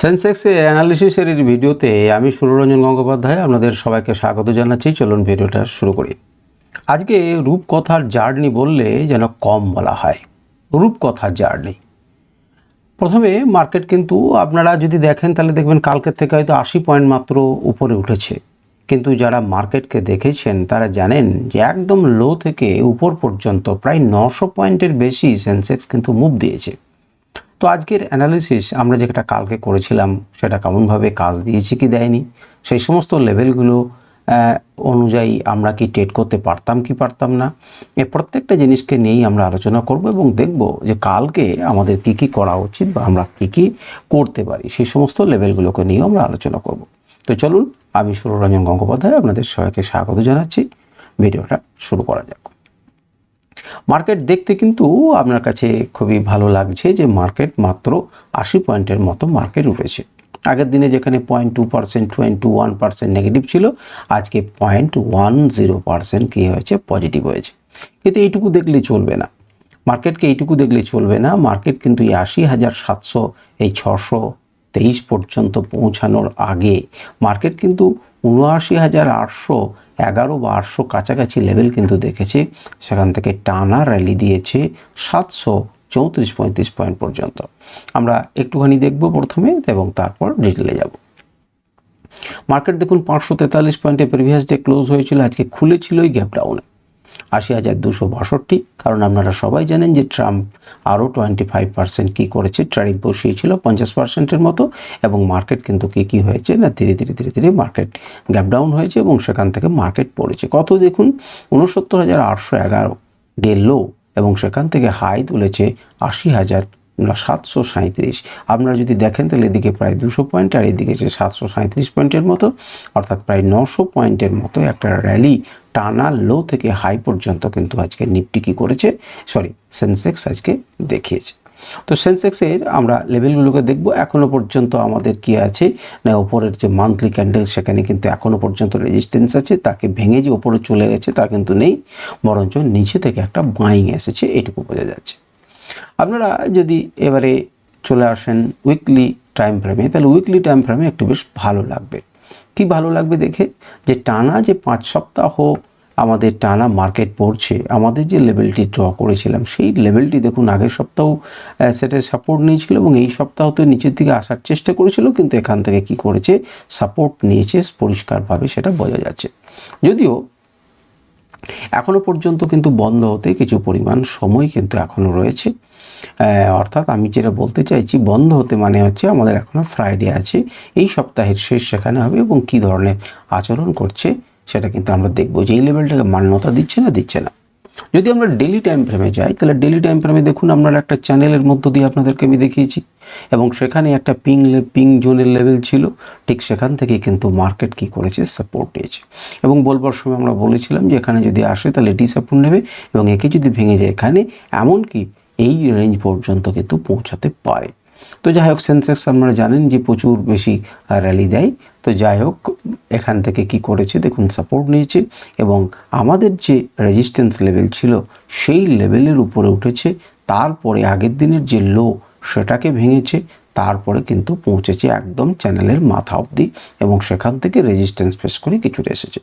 সেন্সেক্সের অ্যানালিসিসের ভিডিওতে আমি সুররঞ্জন গঙ্গোপাধ্যায় আপনাদের সবাইকে স্বাগত জানাচ্ছি। চলুন ভিডিওটা শুরু করি। আজকে রূপকথার জার্নি বললে যেন কম বলা হয়। রূপকথার জার্নি। প্রথমে মার্কেট কিন্তু আপনারা যদি দেখেন তাহলে দেখবেন কালকের থেকে হয়তো আশি পয়েন্ট মাত্র উপরে উঠেছে। কিন্তু যারা মার্কেটকে দেখেছেন তারা জানেন যে একদম লো থেকে উপর পর্যন্ত প্রায় নশো পয়েন্টের বেশি সেন্সেক্স কিন্তু মুভ দিয়েছে। তো আজকের অ্যানালিসিস আমরা যেটা কালকে করেছিলাম, সেটা কেমনভাবে কাজ দিয়েছে কি দেয়নি, সেই সমস্ত লেভেলগুলো অনুযায়ী আমরা কি ট্রেড করতে পারতাম কি পারতাম না, এ প্রত্যেকটা জিনিসকে নিয়েই আমরা আলোচনা করব এবং দেখব যে কালকে আমাদের কি কি করা উচিত বা আমরা কি কি করতে পারি, সেই সমস্ত লেভেলগুলোকে নিয়েও আমরা আলোচনা করব। তো চলুন, আমি সুররঞ্জন গঙ্গোপাধ্যায় আপনাদের সবাইকে স্বাগত জানাচ্ছি। ভিডিওটা শুরু করা যাক। মার্কেট দেখতে কিন্তু আপনার কাছে খুবই ভালো লাগছে যে মার্কেট মাত্র আশি পয়েন্টের মতো মার্কেট উঠেছে। আগের দিনে যেখানে point two percent point two one percent negative ছিল, আজকে পয়েন্ট ওয়ান জিরো পার্সেন্ট কী হয়েছে? পজিটিভ হয়েছে। কিন্তু এইটুকু দেখলে চলবে না। মার্কেটকে এইটুকু দেখলে চলবে না। মার্কেট কিন্তু এই আশি হাজার সাতশো, এই ছশো তেইশ পর্যন্ত পৌঁছানোর আগে মার্কেট কিন্তু উনআশি হাজার আটশো এগারো বা আটশো কাছাকাছি লেভেল কিন্তু দেখেছি। সেখান থেকে টানা র্যালি দিয়েছে সাতশো চৌত্রিশ পঁয়ত্রিশ পয়েন্ট পর্যন্ত। আমরা একটুখানি দেখব প্রথমে এবং তারপর ডিটেলে যাব। মার্কেট দেখুন পাঁচশো তেতাল্লিশ পয়েন্টে প্রিভিয়াস ডে ক্লোজ হয়েছিল, আজকে খুলেছিল ওই গ্যাপ ডাউনে আশি হাজার দুশো বাষট্টি। কারণ আপনারা সবাই জানেন যে ট্রাম্প আরও টোয়েন্টি ফাইভ পার্সেন্ট কী করেছে ট্যারিফ বসিয়েছিল পঞ্চাশ পার্সেন্টের মতো, এবং মার্কেট কিন্তু কী কী হয়েছে না, ধীরে ধীরে ধীরে ধীরে মার্কেট গ্যাপ ডাউন হয়েছে এবং সেখান থেকে মার্কেট পড়েছে। কত দেখুন উনসত্তর হাজার আটশো এগারো ডে লো এবং সেখান থেকে হাই তুলেছে আশি হাজার সাতশো সাঁত্রিশ আপনারা যদি দেখেন তাহলে এদিকে প্রায় দুশো পয়েন্ট আর এদিকে সাতশো সাঁত্রিশ পয়েন্টের মতো, অর্থাৎ প্রায় নশো পয়েন্টের মতো একটা র্যালি টানা লো থেকে হাই পর্যন্ত কিন্তু আজকে নিফটি কী করেছে? সরি সেন্সেক্স আজকে দেখিয়েছে। তো সেন্সেক্সের আমরা লেভেলগুলোকে দেখব। এখনও পর্যন্ত আমাদের কি আছে? না, ওপরের যে মান্থলি ক্যান্ডেল সেখানে কিন্তু এখনও পর্যন্ত রেজিস্ট্যান্স আছে। তাকে ভেঙে যে ওপরে চলে গেছে, তা কিন্তু নেই। বরঞ্চ নিচে থেকে একটা বাইং এসেছে, এটুকু বোঝা যাচ্ছে। আপনারা যদি এবারে চলে আসেন উইকলি টাইম ফ্রেমে তাহলে উইকলি টাইম ফ্রেমে একটু বেশ ভালো লাগবে। কি ভালো লাগবে দেখে? যে টানা যে পাঁচ সপ্তাহ আমাদের টানা মার্কেট পড়ছে। আমাদের যে লেভেলটি ড্র করেছিলাম, সেই লেভেলটি দেখুন, আগের সপ্তাহ সেটা সাপোর্ট নিয়েছিল এবং এই সপ্তাহ তো নিচের দিকে আসার চেষ্টা করেছিল, কিন্তু এখান থেকে কি করেছে? সাপোর্ট নিয়েছে, পরিষ্কারভাবে সেটা বোঝা যাচ্ছে। যদিও এখনও পর্যন্ত কিন্তু বন্ধ হতে কিছু পরিমাণ সময় কিন্তু এখনও রয়েছে। অর্থাৎ আমি যেটা বলতে চাইছি, বন্ধ হতে মানে হচ্ছে আমাদের এখনও ফ্রাইডে আছে, এই সপ্তাহের শেষ সেখানে হবে এবং কী ধরনের আচরণ করছে সেটা কিন্তু আমরা দেখব যে এই লেভেলটাকে মান্যতা দিচ্ছে না দিচ্ছে না। যদি আমরা ডেলি টাইম ফ্রেমে যাই, তাহলে ডেলি টাইম ফ্রেমে দেখুন আপনারা একটা চ্যানেলের মধ্য দিয়ে আপনাদেরকে আমি দেখিয়েছি। এবং সেখানে একটা পিং পিং জোনের লেভেল ছিল। ঠিক সেখান থেকে কিন্তু মার্কেট কি করেছে? সাপোর্ট নিয়েছে এবং বলবার সময় আমরা বলেছিলাম যে এখানে যদি আসে, তাহলে এটি সাপোর্ট নেবে। এবং একে যদি ভেঙে যায় এখানে, এমনকি এই রেঞ্জ পর্যন্ত কিন্তু পৌঁছাতে পারে। তো যাই হোক সেন্সেক্স আপনারা জানেন যে প্রচুর বেশি র্যালি দেয়। তো যাই হোক এখান থেকে কি করেছে? দেখুন সাপোর্ট নিয়েছে এবং আমাদের যে রেজিস্ট্যান্স লেভেল ছিল, সেই লেভেলের উপরে উঠেছে। তারপরে আগের দিনের যে লো সেটাকে ভেঙেছে। তারপরে কিন্তু পৌঁছেছে একদম চ্যানেলের মাথা অবধি এবং সেখান থেকে রেজিস্ট্যান্স ফেস করে কিছুটা এসেছে।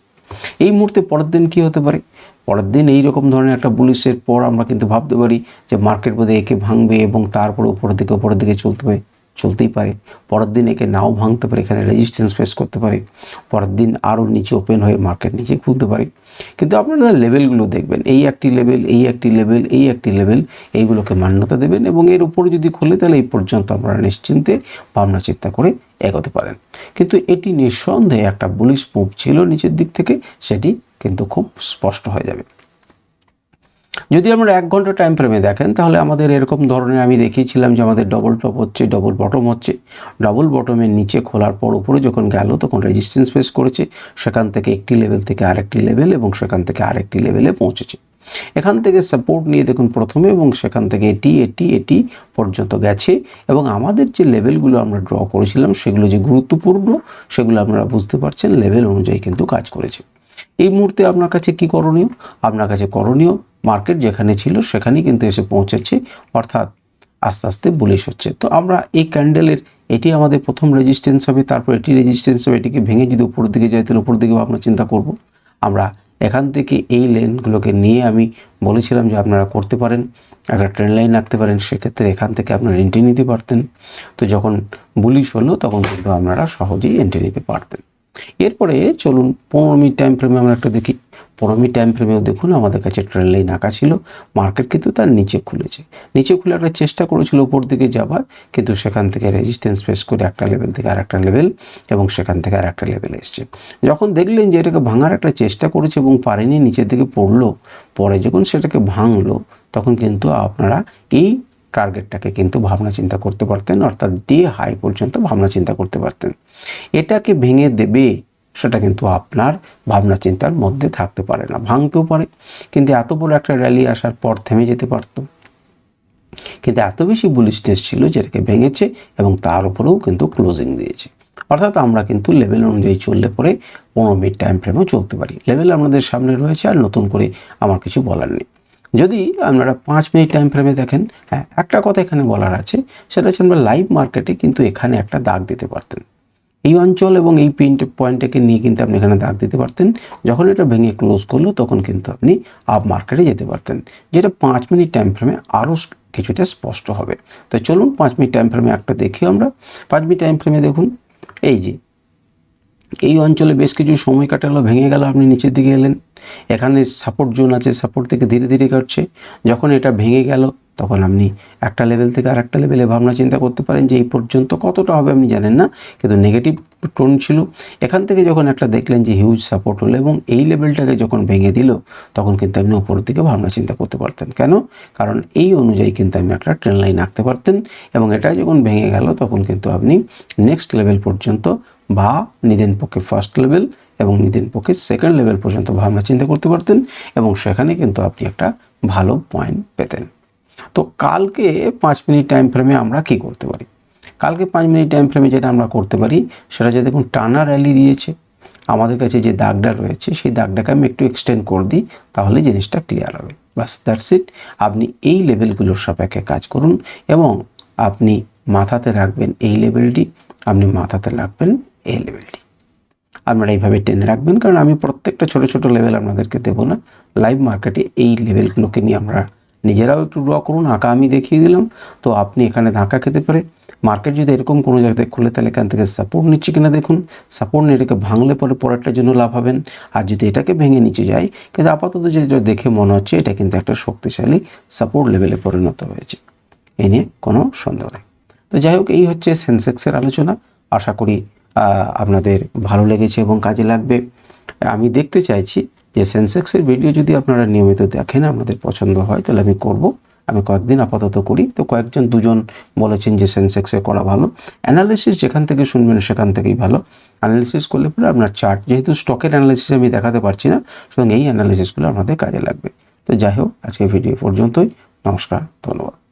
এই মুহূর্তে পরের দিন কি হতে পারে? পরের দিন এই রকম ধরনের একটা বুলিশের পর আমরা কিন্তু ভাবতে পারি যে মার্কেট বোধহয় একে ভাঙবে এবং তারপরে উপরের দিকে উপরের দিকে চলতে পারে। চলতেই পারে। পরের দিন একে নাও ভাঙতে পারে, এখানে রেজিস্ট্যান্স ফেস করতে পারে। পরের দিন আরও নিচে ওপেন হয়ে মার্কেট নিচে খুলতে পারে। কিন্তু আপনারা লেভেলগুলো দেখবেন, এই একটি লেভেল, এই একটি লেভেল, এই একটি লেভেল, এইগুলোকে মান্যতা দেবেন এবং এর উপরে যদি খোলে তাহলে এই পর্যন্ত আপনারা নিশ্চিন্তে ভাবনা চিন্তা করে এগোতে পারেন। কিন্তু এটি নিঃসন্দেহে একটা বুলিশ মুভ ছিল নিচের দিক থেকে, সেটি কিন্তু খুব স্পষ্ট হয়ে যাবে। যদি আমরা এক ঘণ্টা টাইম ফ্রেমে দেখেন, তাহলে আমাদের এরকম ধরনের আমি দেখিয়েছিলাম যে আমাদের ডবল টপ হচ্ছে ডবল বটম হচ্ছে। ডবল বটমের নিচে খোলার পর উপরে যখন গেল, তখন রেজিস্ট্যান্স ফেস করেছে। সেখান থেকে একটি লেভেল থেকে আরেকটি লেভেল এবং সেখান থেকে আরেকটি লেভেলে পৌঁছেছে। এখান থেকে সাপোর্ট নিয়ে দেখুন প্রথমে এবং সেখান থেকে এটি এটি এটি পর্যন্ত গেছে। এবং আমাদের যে লেভেলগুলো আমরা ড্র করেছিলাম, সেগুলো যে গুরুত্বপূর্ণ, সেগুলো আপনারা বুঝতে পারছেন লেভেল অনুযায়ী কিন্তু কাজ করেছে। এই মুহূর্তে আপনার কাছে কি করণীয়? আপনার কাছে করণীয় মার্কেট যেখানে ছিল সেখানেই কিন্তু এসে পৌঁছেছে, অর্থাৎ আস্তে আস্তে বুলিশ হচ্ছে। তো আমরা এই ক্যান্ডেলের এটি আমাদের প্রথম রেজিস্ট্যান্স হবে, তারপর এটি রেজিস্ট্যান্স হবে, এটিকে ভেঙে যদি উপর দিকে যায়, তাহলে উপর দিকে ভাবনা চিন্তা করব। আমরা এখান থেকে এই লেনগুলোকে নিয়ে আমি বলেছিলাম যে আপনারা করতে পারেন, একটা ট্রেন লাইন রাখতে পারেন, সেক্ষেত্রে এখান থেকে আপনারা এন্ট্রি নিতে পারতেন। তো যখন বুলিশ হলো, তখন কিন্তু আপনারা সহজেই এন্ট্রি নিতে পারতেন। এরপরে চলুন পনেরো মিনিট টাইম ফ্রেমে আমরা একটা দেখি। পনেরো মিনিট টাইম ফ্রেমেও দেখুন আমাদের কাছে ট্রেন লাইন আঁকা ছিল। মার্কেট কিন্তু তার নিচে খুলেছে। নিচে খুলে একটা চেষ্টা করেছিল উপর দিকে যাবার, কিন্তু সেখান থেকে রেজিস্ট্যান্স ফেস করে একটা লেভেল থেকে আর একটা লেভেল এবং সেখান থেকে আর একটা লেভেল এসছে। যখন দেখলেন যে এটাকে ভাঙার একটা চেষ্টা করেছে এবং পারেনি, নিচের দিকে পড়ল, পরে যখন সেটাকে ভাঙলো, তখন কিন্তু আপনারা এই টার্গেটটাকে কিন্তু ভাবনা চিন্তা করতে পারতেন, অর্থাৎ ডে হাই পর্যন্ত ভাবনা চিন্তা করতে পারতেন। এটাকে ভেঙে দেবে, সেটা কিন্তু আপনার ভাবনা চিন্তার মধ্যে থাকতে পারে না, ভাঙতেও পারে। কিন্তু এত বড় একটা র্যালি আসার পর থেমে যেতে পারতো। কিন্তু এত বেশি বুলিশনেস ছিল যেটাকে ভেঙেছে এবং তার উপরেও কিন্তু ক্লোজিং দিয়েছে। অর্থাৎ আমরা কিন্তু লেভেল অনুযায়ী চললে পরে পনেরো মিনিট টাইম ফ্রেমেও চলতে পারি। লেভেল আমাদের সামনে রয়েছে আর নতুন করে আমার কিছু বলার নেই। যদি আপনারা পাঁচ মিনিট টাইম ফ্রেমে দেখেন হ্যাঁ একটা কথা এখানে বলার আছে, সেটা হচ্ছে আমরা লাইভ মার্কেটে কিন্তু এখানে একটা দাগ দিতে পারতেন। এই অঞ্চল এবং এই পিন্ট পয়েন্টটাকে নিয়ে কিন্তু আপনি এখানে দাগ দিতে পারতেন। যখন এটা ভেঙে ক্লোজ করল, তখন কিন্তু আপনি আপ মার্কেটে যেতে পারতেন। যেটা পাঁচ মিনিট টাইম ফ্রেমে আরও কিছুটা স্পষ্ট হবে। তো চলুন পাঁচ মিনিট টাইম ফ্রেমে একটা দেখি আমরা। পাঁচ মিনিট টাইম ফ্রেমে দেখুন, এই যে এই অঞ্চলে বেশ কিছু সময় কাটালো, ভেঙে গেল, আপনি নিচের দিকে এলেন। এখানে সাপোর্ট জোন আছে সাপোর্ট থেকে ধীরে ধীরে কাটছে। যখন এটা ভেঙে গেল, তখন আপনি একটা লেভেল থেকে আর একটা লেভেলে ভাবনা চিন্তা করতে পারেন যে এই পর্যন্ত কতটা হবে আপনি জানেন না, কিন্তু নেগেটিভ টোন ছিল। এখান থেকে যখন একটা দেখলেন যে হিউজ সাপোর্ট হলো এবং এই লেভেলটাকে যখন ভেঙে দিল, তখন কিন্তু আপনি উপরের দিকে ভাবনা চিন্তা করতে পারতেন। কেন? কারণ এই অনুযায়ী কিন্তু আপনি একটা ট্রেন লাইন আঁকতে পারতেন এবং এটা যখন ভেঙে গেল, তখন কিন্তু আপনি নেক্সট লেভেল পর্যন্ত বা নিদেন পক্ষে ফার্স্ট লেভেল এবং নিদেন পক্ষে সেকেন্ড লেভেল পর্যন্ত ভাবনা চিন্তা করতে পারতেন এবং সেখানে কিন্তু আপনি একটা ভালো পয়েন্ট পেতেন। তো কালকে পাঁচ মিনিট টাইম ফ্রেমে আমরা কি করতে পারি? কালকে পাঁচ মিনিট টাইম ফ্রেমে যেটা আমরা করতে পারি, সেটা যে দেখুন টানা র্যালি দিয়েছে। আমাদের কাছে যে দাগটা রয়েছে, সেই দাগটাকে আমি একটু এক্সটেন্ড করে দিই, তাহলে জিনিসটা ক্লিয়ার হবে। বাস দ্যাটস ইট আপনি এই লেভেলগুলোর সাপেক্ষে কাজ করুন এবং আপনি মাথাতে রাখবেন এই লেভেলটি আপনি মাথাতে রাখবেন এই লেভেলটি আপনারা এইভাবে টেনে রাখবেন, কারণ আমি প্রত্যেকটা ছোট ছোট লেভেল আপনাদেরকে দেবো না। লাইভ মার্কেটে এই লেভেলগুলোকে নিয়ে আমরা নিজেরাও একটু ড্র করুন, আঁকা আমি দেখিয়ে দিলাম। তো আপনি এখানে ধাক্কা খেতে পারে মার্কেট যদি এরকম কোনো জায়গাতে খুলে, তাহলে এখান থেকে সাপোর্ট নিচ্ছে কিনা দেখুন। সাপোর্ট নিয়ে এটাকে ভাঙলে পরে পরেরটার জন্য লাভ হবেন আর যদি এটাকে ভেঙে নিচে যায়, কিন্তু আপাতত যেটা দেখে মনে হচ্ছে, এটা কিন্তু একটা শক্তিশালী সাপোর্ট লেভেলে পরিণত হয়েছে। এ নিয়ে কোনো সন্দেহ নেই। তো যাই হোক, এই হচ্ছে সেন্সেক্সের আলোচনা। আশা করি আপনাদের ভালো লেগেছে এবং কাজে লাগবে। আমি দেখতে চাইছি যে সেন্সেক্সের ভিডিও যদি আপনারা নিয়মিত দেখেন, আপনাদের পছন্দ হয়, তাহলে আমি করব। আমি কয়েকদিন আপাতত করি। তো কয়েকজন, দুজন বলেছেন যে সেন্সেক্সে করা ভালো। অ্যানালিসিস যেখান থেকে শুনবেন সেখান থেকেই ভালো। অ্যানালিসিস করলে পরে আপনার চার্ট, যেহেতু স্টকের অ্যানালিসিস আমি দেখাতে পারছি না, সুতরাং এই অ্যানালিসিসগুলো আপনাদের কাজে লাগবে। তো যাই হোক আজকে ভিডিও পর্যন্তই। নমস্কার, ধন্যবাদ।